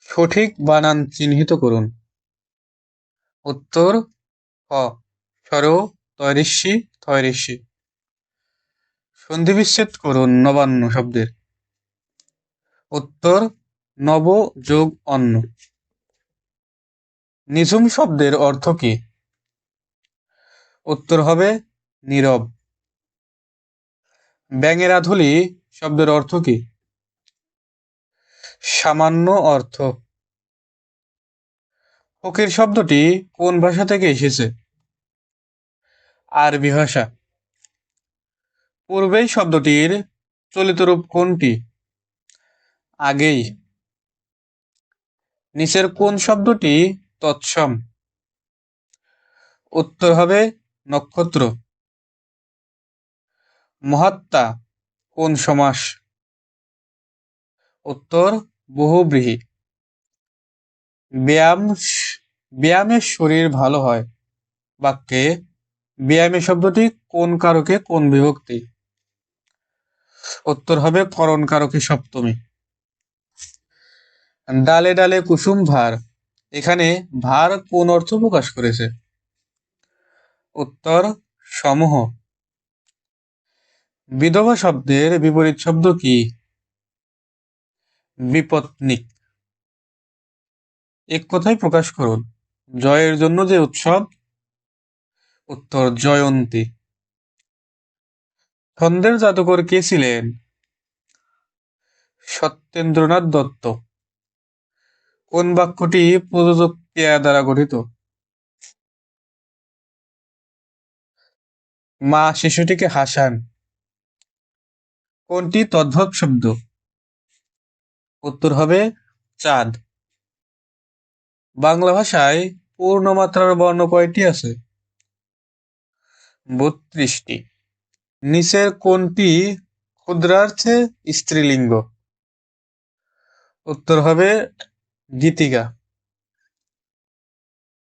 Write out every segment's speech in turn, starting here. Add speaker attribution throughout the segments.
Speaker 1: সঠিক বানান চিহ্নিত করুন। উত্তর হ স্বর তয়রিষ্যি থয়রিষ্যি সন্ধিবিচ্ছেদ করুন নবান্ন শব্দের। উত্তর, নব যোগ অন্ন। নিঝুম শব্দের অর্থ কি? উত্তর হবে, নীরব। ব্যাঙের আধুলি শব্দের অর্থ কি? সামান্য অর্থ। ফকির শব্দটি কোন ভাষা থেকে এসেছে? আরবি ভাষা। পূর্বেই শব্দটির চলিত রূপ কোনটি? আগেই। নিচের কোন শব্দটি তৎসম? উত্তর হবে নক্ষত্র। মহাত্মা কোন সমাস? উত্তর বহুব্রীহি। ব্যায়াম ব্যায়ামের শরীর ভালো হয়। বাক্যে ব্যায়ামের শব্দটি কোন কারকে কোন বিভক্তি? উত্তর হবে করণ কারকে সপ্তমী। ডালে ডালে কুসুম ভার, এখানে ভার কোন অর্থ প্রকাশ করেছে? উত্তর, সমূহ। বিধবা শব্দের বিপরীত শব্দ কি? বিপত্নিক এক কথায় প্রকাশ করুন, জয়ের জন্য যে উৎসব, উত্তর জয়ন্তী। ছন্দের জাদুকর কে ছিলেন? সত্যেন্দ্রনাথ দত্ত। কোন বাক্যটি প্রযোজক ক্রিয়া দ্বারা গঠিত? মা শিশুটিকে হাসান। কোনটি তদ্ভব শব্দ? উত্তর হবে চাঁদ। বাংলা ভাষায় পূর্ণমাত্রার বর্ণ কয়টি আছে? বত্রিশটি। নিচের কোনটি ক্ষুদ্রার্থে স্ত্রীলিঙ্গ? উত্তর হবে গীতিকা।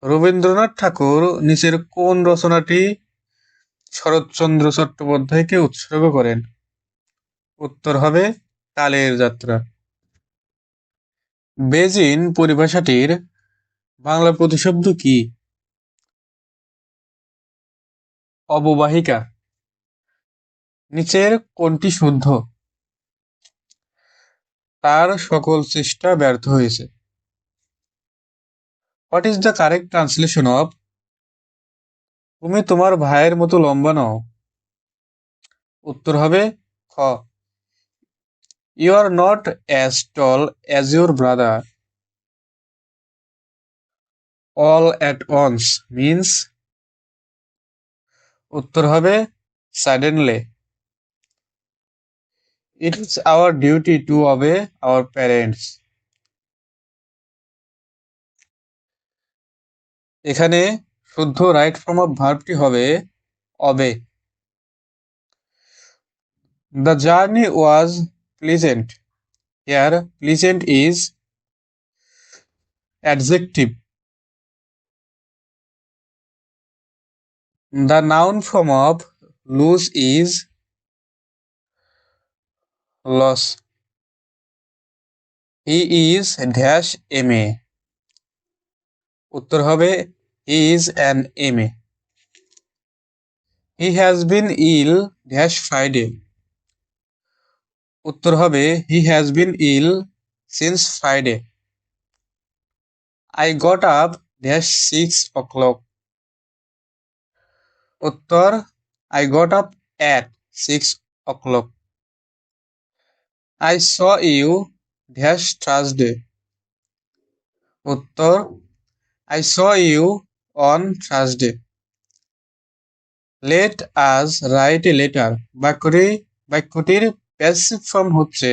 Speaker 1: রবীন্দ্রনাথ ঠাকুর নিচের কোন রচনাটি শরৎচন্দ্র চট্টোপাধ্যায়কে উৎসর্গ করেন? উত্তর হবে কালের যাত্রা। বেজিন পরিভাষাটির বাংলা প্রতিশব্দ কি? অববাহিকা। নিচের কোনটি শুদ্ধ। তার সকল চেষ্টা ব্যর্থ হয়েছে। What is the correct translation of তুমি তোমার ভাইয়ের মতো লম্বা নও উত্তর হবে, খ you are not as tall as your brother all at once means উত্তর হবে suddenly it is our duty to obey our parents এখানে শুদ্ধ রাইট ফর্ম অফ ভার্বটি হবে obey the journey was Pleasant here pleasant is adjective The noun form of lose is loss. He is dash MA. উত্তর হবে he is an M A he has been ill dash Friday উত্তর হবে he has been ill since Friday I got up dash six o'clock উত্তর I got up at six o'clock I saw you dash Thursday উত্তর I saw you on Thursday let us write a letter বাক্যটি বাক্যটির passive form হচ্ছে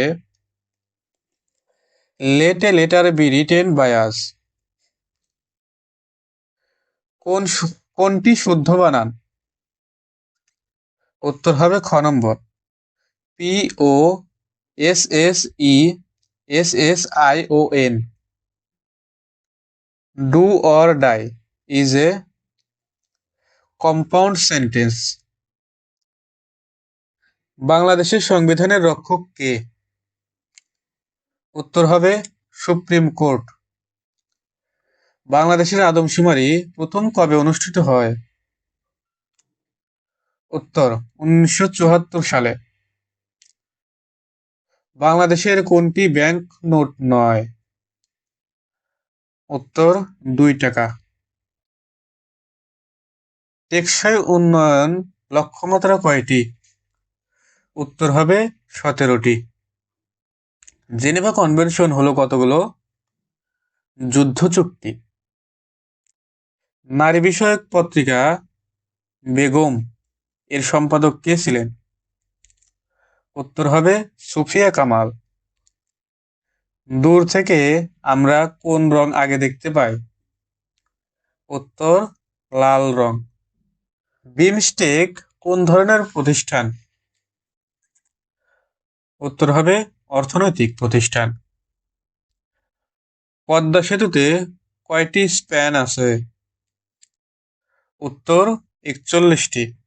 Speaker 1: let letter be written by us কোন কোনটি শুদ্ধ বানান উত্তর হবে খ নম্বর। P O S S E S S I O N do or die is a compound sentence বাংলাদেশের সংবিধানের রক্ষক কে? উত্তর হবে সুপ্রিম কোর্ট। বাংলাদেশের আদমশুমারি প্রথম কবে অনুষ্ঠিত হয়? উত্তর, উনিশশো চুয়াত্তর সালে। বাংলাদেশের কোনটি ব্যাংক নোট নয়? উত্তর, দুই টাকা। টেকসই উন্নয়ন লক্ষ্যমাত্রা কয়টি? উত্তর হবে সতেরোটি। জেনেভা কনভেনশন হলো কতগুলো? যুদ্ধ চুক্তি। নারী বিষয়ক পত্রিকা বেগম, এর সম্পাদক কে ছিলেন? উত্তর হবে সুফিয়া কামাল। দূর থেকে আমরা কোন রং আগে দেখতে পাই? উত্তর, লাল রং। বিমস্টেক কোন ধরনের প্রতিষ্ঠান? উত্তর হবে অর্থনৈতিক প্রতিষ্ঠান। পদ্মা সেতুতে কয়টি স্প্যান আছে? উত্তর একচল্লিশটি।